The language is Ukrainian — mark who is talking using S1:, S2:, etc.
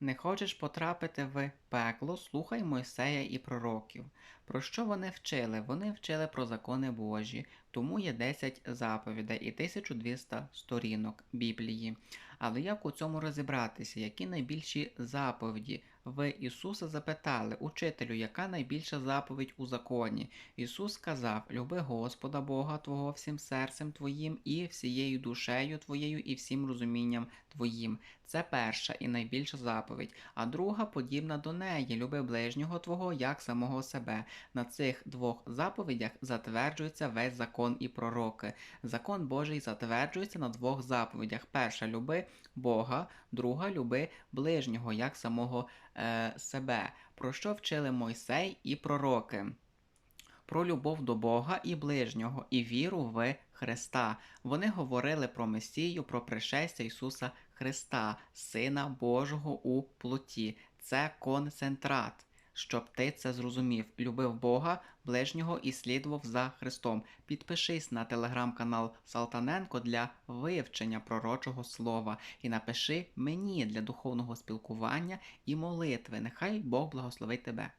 S1: Не хочеш потрапити в пекло, слухай Мойсея і пророків. Про що вони вчили? Вони вчили про закони Божі, тому є 10 заповідей і 1200 сторінок Біблії. Але як у цьому розібратися? Які найбільші заповіді? В Ісуса запитали, учителю, яка найбільша заповідь у законі? Ісус сказав: Люби Господа Бога Твого всім серцем Твоїм і всією душею Твоєю і всім розумінням Твоїм. Це перша і найбільша заповідь, а друга подібна до неї люби ближнього Твого як самого себе. На цих двох заповідях затверджується весь закон і пророки. Закон Божий затверджується на двох заповідях: перша люби Бога, друга люби ближнього як самого е, себе. Про що вчили Мойсей і пророки? Про любов до Бога і ближнього, і віру в Христа. Вони говорили про Месію, про пришестя Ісуса Христа, Сина Божого у плоті. Це концентрат. Щоб ти це зрозумів, любив Бога, ближнього і слідував за Христом. Підпишись на телеграм-канал Салтаненко для вивчення пророчого слова і напиши мені для духовного спілкування і молитви. Нехай Бог благословить тебе.